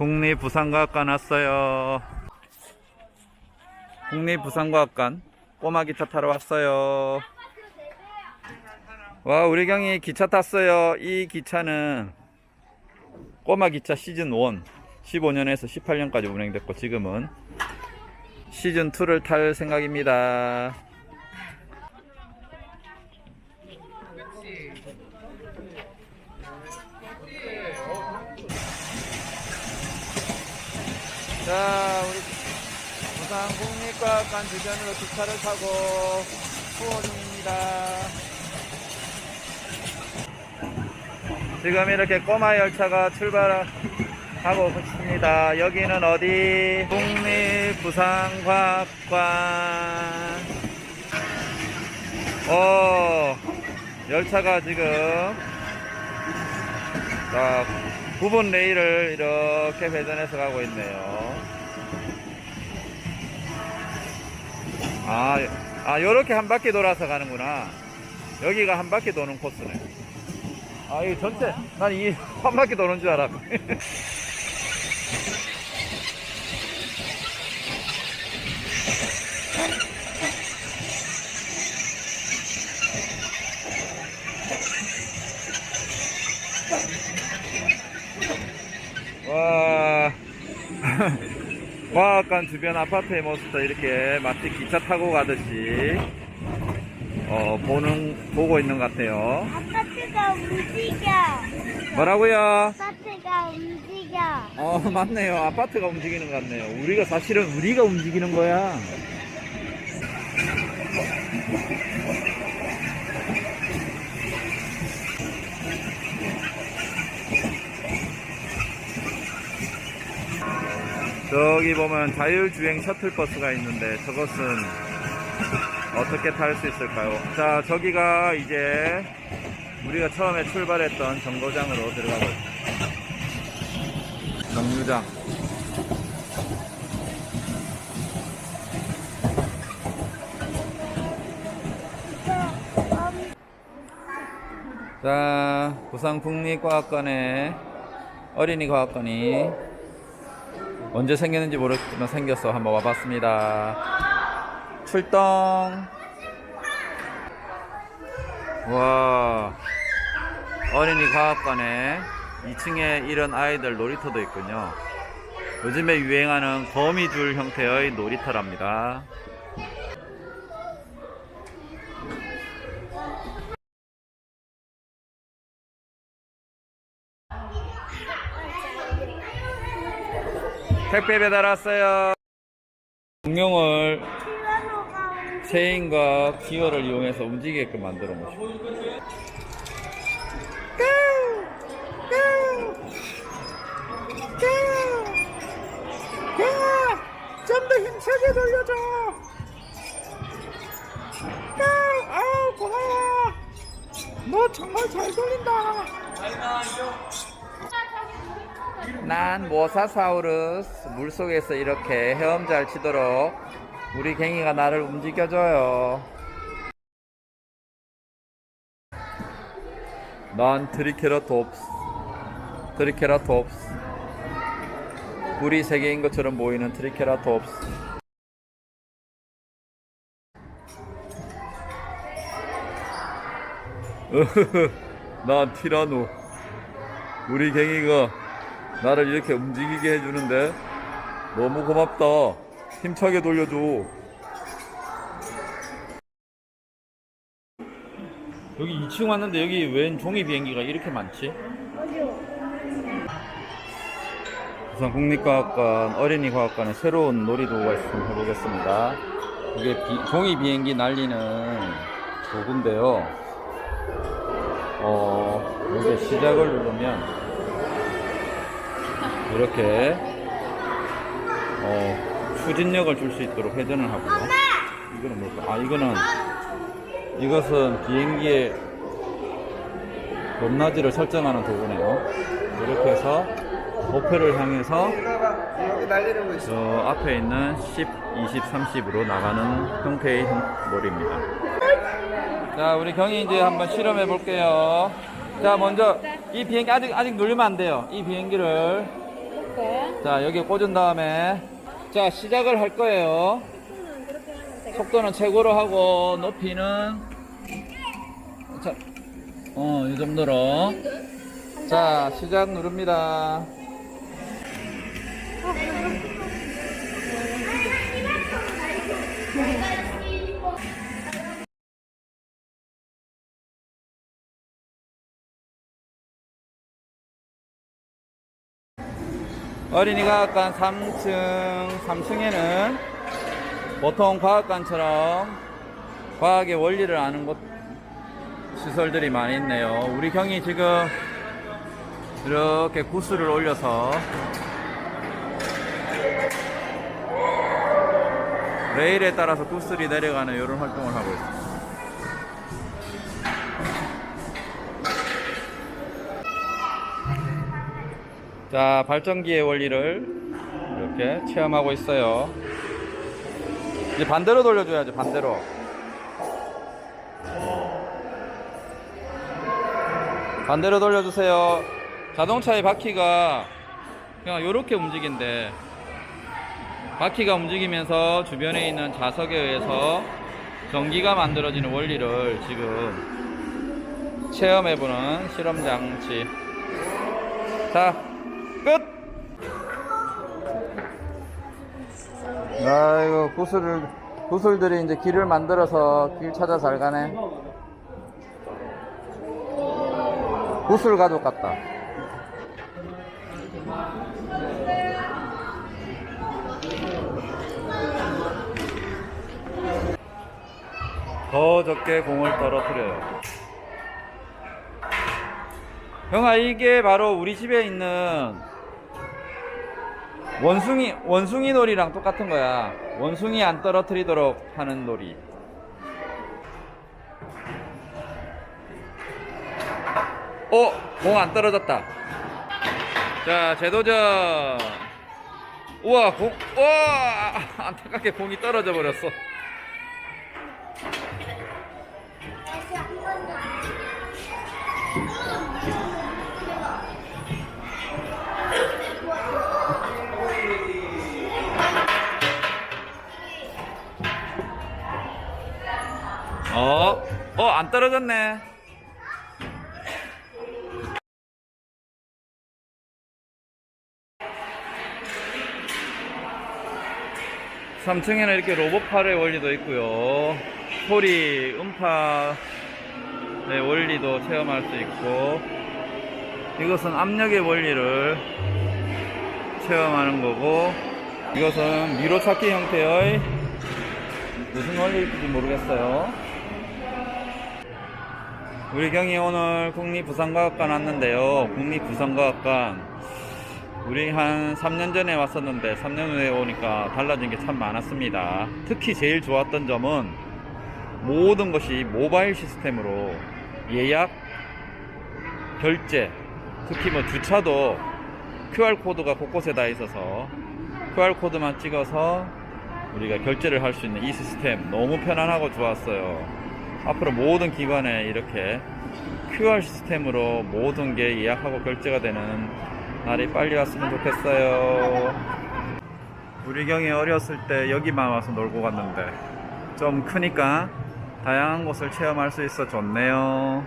국립부산과학관 왔어요. 국립부산과학관 꼬마 기차 타러 왔어요. 와, 우리 경이 기차 탔어요. 이 기차는 꼬마 기차 시즌 1 15년에서 18년까지 운행됐고 지금은 시즌 2를 탈 생각입니다. 자, 우리 부산 국립과학관 주변으로 기차를 타고 투어 중입니다. 지금 이렇게 꼬마 열차가 출발하고 있습니다. 여기는 어디? 국립부산과학관. 어, 열차가 지금 자, 9번 레일을 이렇게 회전해서 가고 있네요. 아, 아, 요렇게 한 바퀴 돌아서 가는구나. 여기가 한 바퀴 도는 코스네. 아, 이거 전체, 난 이 한 바퀴 도는 줄 알았고. 과학관 주변 아파트의 모습도 이렇게 마치 기차 타고 가듯이 어, 보는 보고 있는 것 같아요. 아파트가 움직여. 뭐라고요? 아파트가 움직여. 어, 맞네요. 아파트가 움직이는 것 같네요. 우리가 사실은 우리가 움직이는 거야. 저기 보면 자율주행 셔틀버스가 있는데 저것은 어떻게 탈 수 있을까요? 자, 저기가 이제 우리가 처음에 출발했던 정거장으로 들어가고 있습니다. 정류장. 자, 부산국립과학관에 어린이 과학관이 언제 생겼는지 모르겠지만 생겨서 한번 와봤습니다. 출동. 와, 어린이 과학관에 2층에 이런 아이들 놀이터도 있군요. 요즘에 유행하는 거미줄 형태의 놀이터랍니다. 택배 배달 왔어요. 공룡을. 체인과 기어를 이용해서 움직이게끔 만들어 놓으시고. 좀더 힘차게 돌려줘. 아우 고마워. 너 정말 잘 돌린다. 난 모사사우루스 물속에서 이렇게 헤엄잘 치도록 우리 갱이가 나를 움직여줘요. 난 트리케라톱스. 트리케라톱스. 뿔이 세 개인 것처럼 보이는 트리케라톱스. 난 티라노. 우리 갱이가 나를 이렇게 움직이게 해주는데 너무 고맙다. 힘차게 돌려줘. 여기 2층 왔는데 여기 웬 종이 비행기가 이렇게 많지? 부산 국립과학관 어린이과학관에 새로운 놀이도구가 있으면 해보겠습니다. 이게 비- 종이 비행기 날리는 도구인데요. 어, 이게 시작을 누르면 이렇게 어, 추진력을 줄 수 있도록 회전을 하고요. 이거는 뭘까? 아, 이거는 이것은 비행기의 높낮이를 설정하는 도구네요. 이렇게 해서 목표를 향해서 저 앞에 있는 10, 20, 30으로 나가는 형태의 형- 놀이입니다. 자, 우리 경이 이제 한번 실험해 볼게요. 자, 먼저 이 비행기 아직 아직 누르면 안 돼요. 이 비행기를 네. 자, 여기 꽂은 다음에 자, 시작을 할 거예요. 속도는 최고로 하고 높이는 자, 어, 이 정도로. 자, 시작 누릅니다. 어린이과학관 3층, 3층에는 보통 과학관처럼 과학의 원리를 아는 곳, 시설들이 많이 있네요. 우리 경이 지금 이렇게 구슬을 올려서 레일에 따라서 구슬이 내려가는 이런 활동을 하고 있습니다. 자, 발전기의 원리를 이렇게 체험하고 있어요. 이제 반대로 돌려줘야죠, 반대로. 반대로 돌려주세요. 자동차의 바퀴가 그냥 이렇게 움직인대. 바퀴가 움직이면서 주변에 있는 자석에 의해서 전기가 만들어지는 원리를 지금 체험해보는 실험 장치. 자, 끝! 아이고, 구슬을, 구슬들이 이제 길을 만들어서 길 찾아 잘 가네. 구슬 가족 같다. 더 적게 공을 떨어뜨려요. 형아, 이게 바로 우리 집에 있는 원숭이, 원숭이 놀이랑 똑같은 거야. 원숭이 안 떨어뜨리도록 하는 놀이. 어, 공 안 떨어졌다. 자, 재도전. 우와, 공, 우와! 안타깝게 공이 떨어져 버렸어. 어, 안 떨어졌네. 삼층에는 이렇게 로봇팔의 원리도 있고요. 소리, 음파의 원리도 체험할 수 있고, 이것은 압력의 원리를 체험하는 거고, 이것은 미로찾기 형태의 무슨 원리인지 모르겠어요. 우리 경이 오늘 국립부산과학관 왔는데요. 국립부산과학관 우리 한 3년 전에 왔었는데 3년 후에 오니까 달라진 게 참 많았습니다. 특히 제일 좋았던 점은 모든 것이 모바일 시스템으로 예약, 결제, 특히 뭐 주차도 QR코드가 곳곳에 다 있어서 QR코드만 찍어서 우리가 결제를 할 수 있는 이 시스템 너무 편안하고 좋았어요. 앞으로 모든 기관에 이렇게 QR 시스템으로 모든 게 예약하고 결제가 되는 날이 빨리 왔으면 좋겠어요. 우리 경이 어렸을 때 여기만 와서 놀고 갔는데 좀 크니까 다양한 곳을 체험할 수 있어 좋네요.